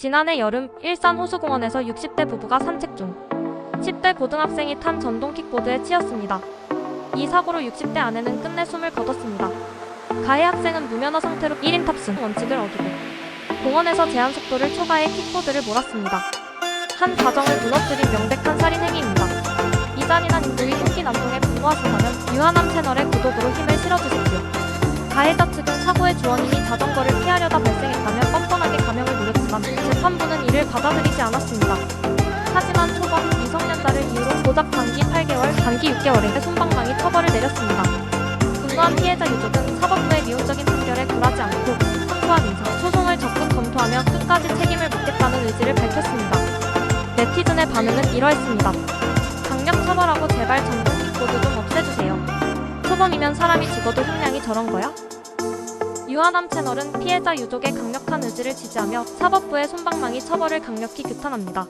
지난해 여름 일산 호수공원에서 60대 부부가 산책 중 10대 고등학생이 탄 전동 킥보드에 치였습니다. 이 사고로 60대 아내는 끝내 숨을 거뒀습니다. 가해 학생은 무면허 상태로 1인 탑승 원칙을 어기고 공원에서 제한 속도를 초과해 킥보드를 몰았습니다. 한 가정을 무너뜨린 명백한 살인 행위입니다. 이 잔인한 인도의 흉기 난동에 분노하신다면 유한함 채널의 구독으로 힘을 실어주십시오. 가해자 측은 사고의 주원인이 자전거를 피하려다 발생했다며 뻔뻔하게 감형을 노렸지만 재판부는 이를 받아들이지 않았습니다. 하지만 초범 미성년자를 이유로 고작 단기 8개월, 단기 6개월의 손방망이 처벌을 내렸습니다. 분노한 피해자 유족은 사법부의 미온적인 판결에 굴하지 않고 항소한 인사, 소송을 적극 검토하며 끝까지 책임을 묻겠다는 의지를 밝혔습니다. 네티즌의 반응은 이러했습니다. 강력 처벌하고 제발 전동 킥보드 좀 없애주세요. 초범이면 사람이 죽어도 형량이 저런 거야? 유한함 채널은 피해자 유족의 강력한 의지를 지지하며 사법부의 손방망이 처벌을 강력히 규탄합니다.